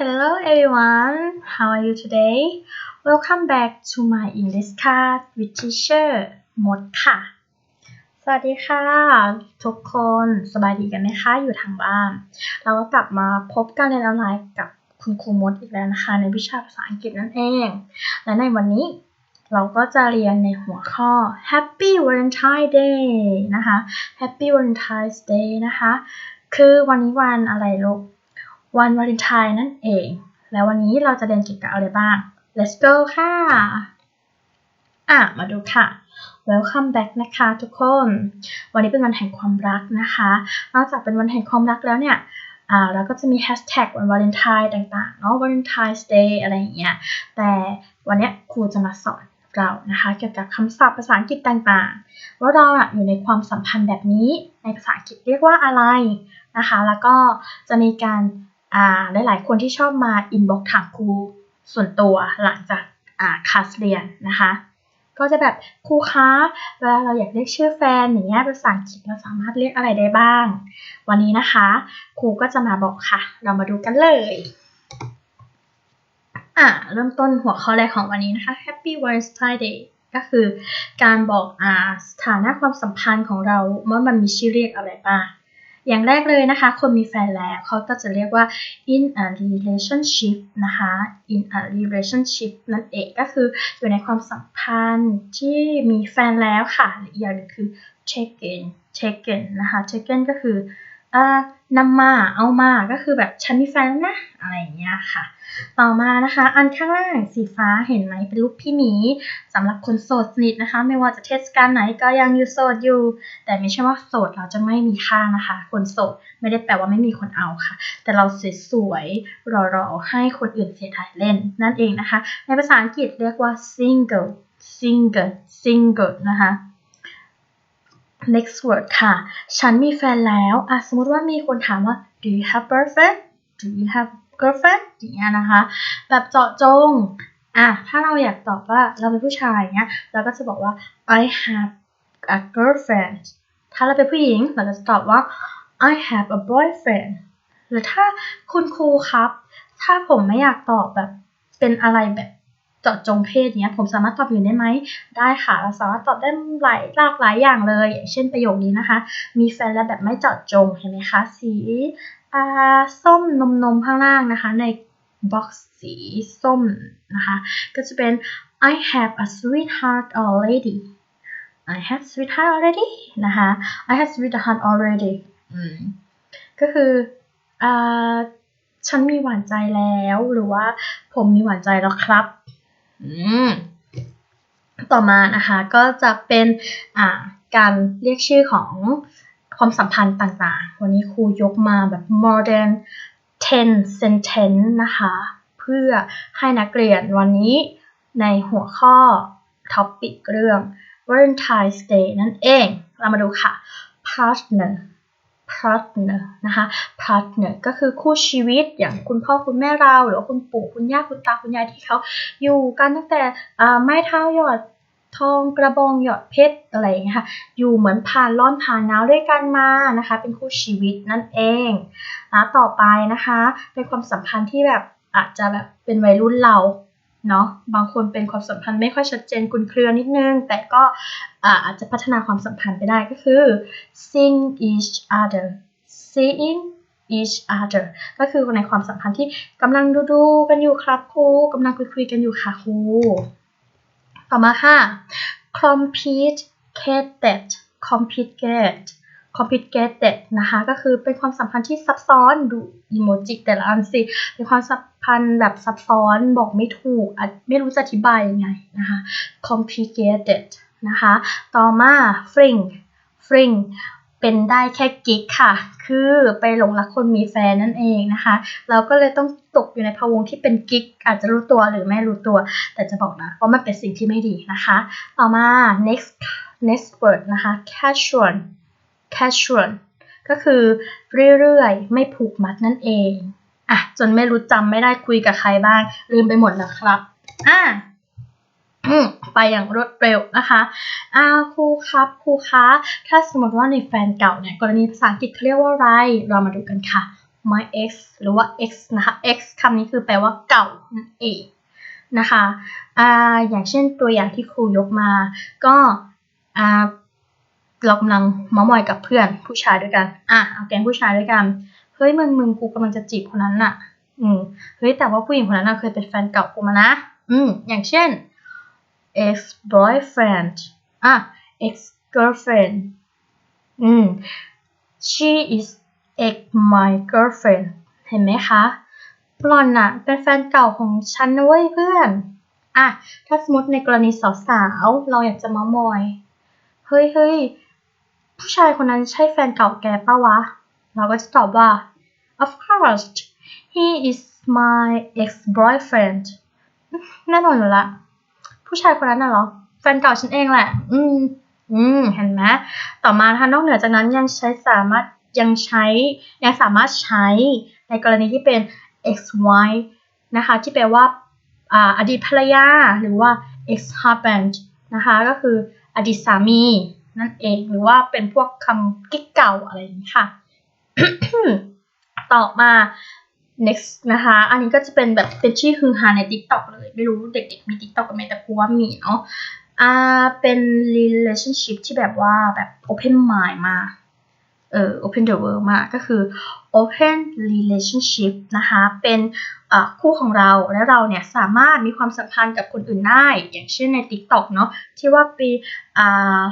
Hello everyone, how are you today? Welcome back to my English class with teacher มดค่ะ สวัสดีค่ะ ทุกคนสบายดีกันไหมคะ อยู่ทางบ้าน เราก็กลับมาพบกันในออนไลน์กับคุณครูมดอีกแล้วนะคะ ในวิชาภาษาอังกฤษนั่นเอง และในวันนี้เราก็จะเรียนในหัวข้อ Happy Valentine Day นะคะ Happy Valentine's Day นะคะ คือวันนี้วันอะไรลูก วันวาเลนไทน์นั่นเอง แล้ววันนี้เราจะเรียนเกี่ยวกับอะไรบ้าง let's go ค่ะ อะ มาดูค่ะ welcome back นะคะทุกคน วันนี้เป็นวันแห่งความรักนะคะ นอกจากเป็นวันแห่งความรักแล้วเนี่ยอ่าเราก็จะมีแฮชแท็กวันวาเลนไทน์ต่างๆเนาะ Valentine's Day อะไรอย่างเงี้ย แต่วันเนี้ยครูจะมาสอนเรานะคะเกี่ยวกับคำศัพท์ภาษาอังกฤษต่างๆ ว่าเราอะอยู่ในความสัมพันธ์แบบนี้ในภาษาอังกฤษเรียกว่าอะไรนะคะ แล้วก็จะมีการ อ่าหลายๆคนที่ชอบมาอินบ็อกถามครูส่วนตัวหลังจากอ่าคลาสเรียนนะคะ ก็จะแบบครูคะเวลาเราอยากเรียกชื่อแฟนอย่างเงี้ยภาษาอังกฤษเราสามารถเรียกอะไรได้บ้าง วันนี้นะคะครูก็จะมาบอกค่ะ เรามาดูกันเลยอะเริ่มต้นหัวข้อแรกของวันนี้นะคะ Happy Valentine's Day ก็คือการบอกอ่าสถานะความสัมพันธ์ของเราว่ามันมีชื่อเรียกอะไรบ้าง อย่างแรกเลยนะคะ คนมีแฟนแล้วเขาก็จะเรียกว่า in a relationship นะคะ in a relationship นั่นเองก็คืออยู่ในความสัมพันธ์ที่มีแฟนแล้วค่ะหรืออีกอย่างหนึงคือ taken taken นะคะ taken ก็คือ เอ่อนำมาเอามาก็คือแบบฉันมีแฟนแล้วนะอะไรอย่างเงี้ยค่ะ ต่อมานะคะ อันข้างล่างสีฟ้าเห็นไหมเป็นรูปพี่หมีสำหรับคนโสดสนิทนะคะ ไม่ว่าจะเทศกาลไหนก็ยังอยู่โสดอยู่ แต่ไม่ใช่ว่าโสดเราจะไม่มีค่านะคะ คนโสดไม่ได้แปลว่าไม่มีคนเอาค่ะ แต่เราสวยๆรอๆให้คนอื่นเสียดายเล่นนั่นเองนะคะ ในภาษาอังกฤษเรียกว่า single single single นะคะ next word ค่ะ ฉันมีแฟนแล้วอะสมมติว่ามีคนถามว่า do you have boyfriend do you have girlfriend อย่างเงี้ยนะคะ แบบเจาะจงอะถ้าเราอยากตอบว่าเราเป็นผู้ชายเงี้ย เราก็จะบอกว่า I have a girlfriend ถ้าเราเป็นผู้หญิง เราก็จะตอบว่า I have a boyfriend หรือถ้าคุณครูครับ ถ้าผมไม่อยากตอบแบบเป็นอะไรแบบ เจาะจงเพศเนี้ยผมสามารถตอบอื่นได้ไหมได้ค่ะ เราสามารถตอบได้หลายหลากหลายอย่างเลย เช่นประโยคนี้นะคะ มีแฟนแล้วแบบไม่เจาะจงเห็นไหมคะ สีอ่าส้มนมนมข้างล่างนะคะ ในบ็อกซ์สีส้มนะคะ ก็จะเป็น I have a sweetheart already I have sweetheart already นะคะ I have sweetheart already ก็คืออ่าฉันมีหวานใจแล้วหรือว่าผมมีหวานใจแล้วครับ ต่อมานะคะก็จะเป็นการเรียกชื่อของความสัมพันธ์ต่างๆ วันนี้ครูยกมาแบบ more than 10 sentence นะคะ เพื่อให้นักเรียนวันนี้ในหัวข้อ topic เรื่อง Valentine's Day นั่นเอง เรามาดูค่ะ partner partner นะคะ partner ก็คือคู่ชีวิตอย่างคุณพ่อคุณแม่เรา หรือว่าคุณปู่คุณย่าคุณตาคุณยายที่เขาอยู่กันตั้งแต่ไม้เท้าหยอดทองกระบองหยอดเพชรอะไรอย่างเงี้ยค่ะ อยู่เหมือนผ่านร้อนผ่านหนาวด้วยกันมานะคะ เป็นคู่ชีวิตนั่นเองนะต่อไปนะคะ เป็นความสัมพันธ์ที่แบบอาจจะแบบเป็นวัยรุ่นเรา เนาะบางคนเป็นความสัมพันธ์ไม่ค่อยชัดเจนคลุนเครือนิดนึง แต่ก็อาจจะพัฒนาความสัมพันธ์ไปได้ก็คือ seeing each other seeing each other ก็คือในความสัมพันธ์ที่กำลังดูดูกันอยู่ครับครูกำลังคุยคุยกันอยู่ค่ะครูต่อมาค่ะ complicated complicated complicated นะคะก็คือเป็นความสัมพันธ์ที่ซับซ้อนดูอีโมจิแต่ละอันสิเป็นความสัมพันธ์แบบซับซ้อนบอกไม่ถูกอะไม่รู้จะอธิบายยังไงนะคะ complicated นะคะต่อมา fling fling เป็นได้แค่กิ๊กค่ะ คือไปหลงรักคนมีแฟนนั่นเองนะคะ เราก็เลยต้องตกอยู่ในภาวงที่เป็นกิ๊ก อาจจะรู้ตัวหรือไม่รู้ตัว แต่จะบอกนะว่ามันเป็นสิ่งที่ไม่ดีนะคะ ต่อมา next next word นะคะ casual casual ก็คือเรื่อยๆ ไม่ผูกมัดนั่นเองอะจนไม่รู้จำไม่ได้คุยกับใครบ้าง ลืมไปหมดแล้วครับอะไปอย่างรวดเร็วนะคะอ่าครูครับครูคะ ถ้าสมมติว่าในแฟนเก่าเนี่ย กรณีภาษาอังกฤษเขาเรียกว่าอะไร เรามาดูกันค่ะ my ex หรือว่า x นะคะ x คำนี้คือแปลว่าเก่านั่นเองนะคะอ่าอย่างเช่นตัวอย่างที่ครูยกมา ก็อ่า เรากำลังเมามอยกับเพื่อนผู้ชายด้วยกัน อะเอาแก๊งผู้ชายด้วยกัน เฮ้ยมึงมึงกูกำลังจะจีบคนนั้นน่ะ อืม เฮ้ยแต่ว่าผู้หญิงคนนั้นน่ะเคยเป็นแฟนเก่ากูมานะ อืม อย่างเช่น ex boyfriend อะ ex girlfriend อืม she is ex my girlfriend เห็นไหมคะหล่อนน่ะ เป็นแฟนเก่าของฉันนะเว้ยเพื่อน อะ ถ้าสมมติในกรณีสาวๆ เราอยากจะมามอย เฮ้ยเฮ้ย ผู้ชายคนนั้นใช่แฟนเก่าแกปะวะ เราก็จะตอบว่า of course he is my ex boyfriend แน่นอนอยู่ละ ผู้ชายคนนั้นน่ะเหรอ แฟนเก่าฉันเองแหละ อืม อืม เห็นไหมต่อมาถ้านอกเหนือจากนั้นยังใช้สามารถยังใช้ ยังสามารถใช้ในกรณีที่เป็น ex wife นะคะ ที่แปลว่าอ่าอดีตภรรยา หรือว่า ex husband นะคะ ก็คืออดีตสามี นั่นเอง หรือว่าเป็นพวกคำกิ๊กเก่าอะไรอย่างนี้ค่ะ ต่อมา next นะคะ อันนี้ก็จะเป็นแบบเป็นชื่อฮือฮาใน TikTok เลย ไม่รู้เด็กๆมี TikTok กันไหมแต่กูว่ามีเนาะ อ่า เป็น relationship ที่แบบว่าแบบ open mind มาก เอ่อ open the world มาก ก็คือ open relationship นะคะ เป็นคู่ของเราและเราเนี่ยสามารถมีความสัมพันธ์กับคนอื่นได้ อย่างเช่นใน TikTok เนาะที่ว่าปีอ่า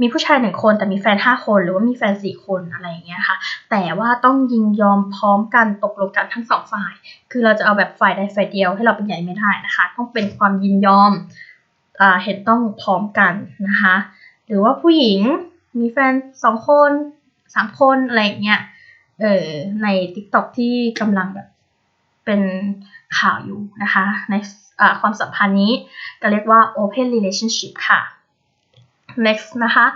มีผู้ชายหนึ่งคนแต่มีแฟนห้าคนหรือว่ามีแฟนสี่คนอะไรอย่างเงี้ยค่ะแต่ว่าต้องยินยอมพร้อมกันตกลงกันทั้งสองฝ่าย คือเราจะเอาแบบฝ่ายใดฝ่ายเดียวให้เราเป็นใหญ่ไม่ได้นะคะ ต้องเป็นความยินยอมอ่าเห็นต้องพร้อมกันนะคะหรือว่าผู้หญิงมีแฟนสองคนสามคนอะไรอย่างเงี้ยเออใน TikTok ที่กำลังแบบเป็นข่าวอยู่นะคะ ในความสัมพันธ์นี้ก็เรียกว่า open relationship ค่ะ next นะคะ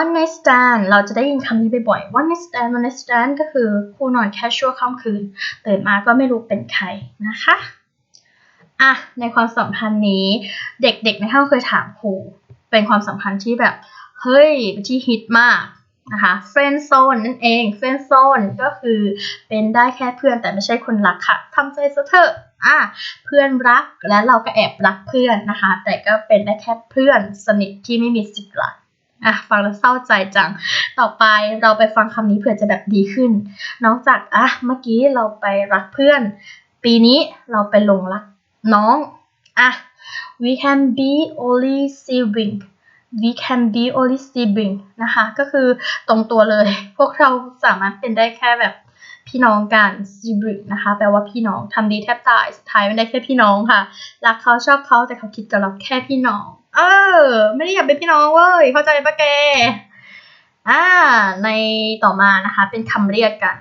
one night stand เราจะได้ยินคำนี้บ่อยๆ one night stand one night stand ก็คือคู่นอนแค่ชั่วค่ำคืนตื่นมาก็ไม่รู้เป็นใครนะคะอะในความสัมพันธ์นี้เด็กๆในห้องเคยถามครูเป็นความสัมพันธ์ที่แบบเฮ้ยที่ฮิตมากนะคะ friend zone นั่นเอง friend zone ก็คือเป็นได้แค่เพื่อนแต่ไม่ใช่คนรักค่ะทำใจซะเถอะ อะเพื่อนรักและเราก็แอบรักเพื่อนนะคะ แต่ก็เป็นได้แค่เพื่อนสนิทที่ไม่มีสิทธิ์รักอะฟังแล้วเศร้าใจจัง ต่อไปเราไปฟังคำนี้เผื่อจะแบบดีขึ้น นอกจากอะเมื่อกี้เราไปรักเพื่อน ปีนี้เราไปหลงรักน้องอะ we can be only sibling we can be only sibling นะคะ ก็คือตรงตัวเลย พวกเราสามารถเป็นได้แค่แบบ พี่น้องกัน sibling นะคะแปลว่าพี่น้องทำดีแทบตายสุดท้ายไม่ได้แค่พี่น้องค่ะรักเขาชอบเขาแต่เขาคิดกับเราแค่พี่น้อง เออ ไม่ได้อยากเป็นพี่น้องเว้ยเข้าใจปะแกอ่าในต่อมานะคะ เป็นคำเรียกกัน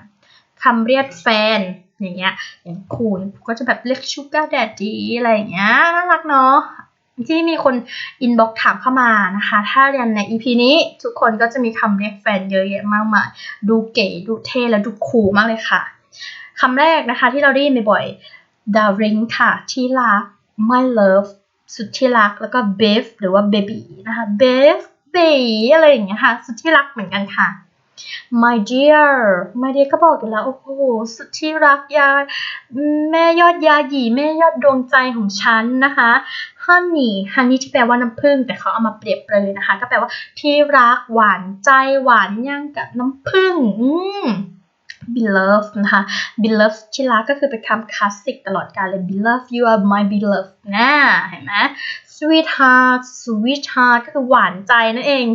คำเรียกแฟนอย่างเงี้ยอย่างคุณก็จะแบบเรียกชูการ์แดดดีอะไรอย่างเงี้ยน่ารักเนาะ ที่มีคนอินบ็อกถามเข้ามานะคะ ถ้าเรียนใน EP นี้ทุกคนก็จะมีคำเรียกแฟนเยอะแยะมากมาย ดูเก๋ ดูเท่และดูคูลมากเลยค่ะ คำแรกนะคะที่เราได้ยินบ่อยๆ darling ค่ะ ที่รัก my love สุดที่รัก แล้วก็ babe หรือว่า baby นะคะ babe baby อะไรอย่างเงี้ยค่ะ สุดที่รักเหมือนกันค่ะ my dear my dear ก็บอกอยู่แล้ว โอ้โห สุดที่รักยา แม่ยอดยาหยีแม่ยอดดวงใจของฉันนะคะ honey honey ที่แปลว่าน้ำผึ้งแต่เขาเอามาเปรียบเลยนะคะ ก็แปลว่าที่รักหวานใจหวานย่างกับน้ำผึ้งอืม beloved นะคะ beloved ที่รักก็คือเป็นคำคลาสสิกตลอดกาลเลย beloved you are my beloved นะเห็นไหม sweetheart sweetheart ก็คือหวานใจนั่นเอง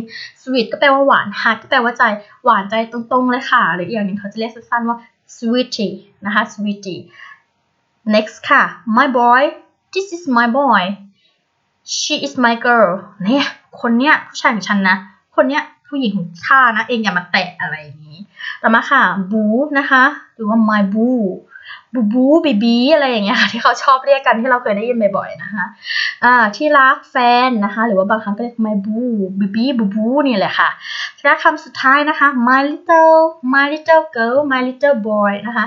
sweet ก็แปลว่าหวาน heart ก็แปลว่าใจ หวานใจตรงๆเลยค่ะ หรืออีกอย่างหนึ่งเขาจะเรียกสั้นๆว่า sweetie นะคะ sweetie next ค่ะ my boy this is my boy she is my girl เนี่ยคนเนี้ยผู้ชายของฉันนะ คนเนี้ยผู้หญิงของข้านะ เองอย่ามาแตะอะไรอย่างนี้ต่อมาค่ะบูนะคะ หรือว่า my boo บูบูบีบีอะไรอย่างเงี้ยที่เขาชอบเรียกกันที่เราเคยได้ยินบ่อยๆนะคะอ่าที่รักแฟนนะคะ หรือว่าบางครั้งก็เรียก my boo บีบีบูบูนี่แหละค่ะและคำสุดท้ายนะคะ my little my little girl my little boy นะคะ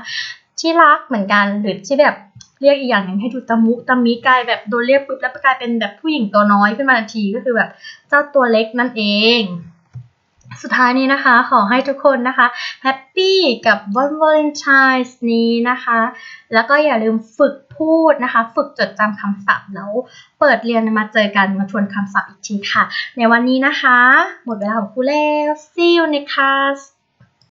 ที่รักเหมือนกันหรือที่แบบ เรียกอีกอย่างหนึ่งให้ดูตะมุตะมิกลายแบบโดนเรียกปุ๊บแล้วกลายเป็นแบบผู้หญิงตัวน้อยขึ้นมาทันทีก็คือแบบเจ้าตัวเล็กนั่นเอง สุดท้ายนี้นะคะ ขอให้ทุกคนนะคะแฮปปี้กับวันวาเลนไทน์นี้นะคะ แล้วก็อย่าลืมฝึกพูดนะคะ ฝึกจดจำคำศัพท์แล้วเปิดเรียนมาเจอกันมาทวนคำศัพท์อีกทีค่ะ ในวันนี้นะคะ หมดเวลาของครูแล้ว see you next class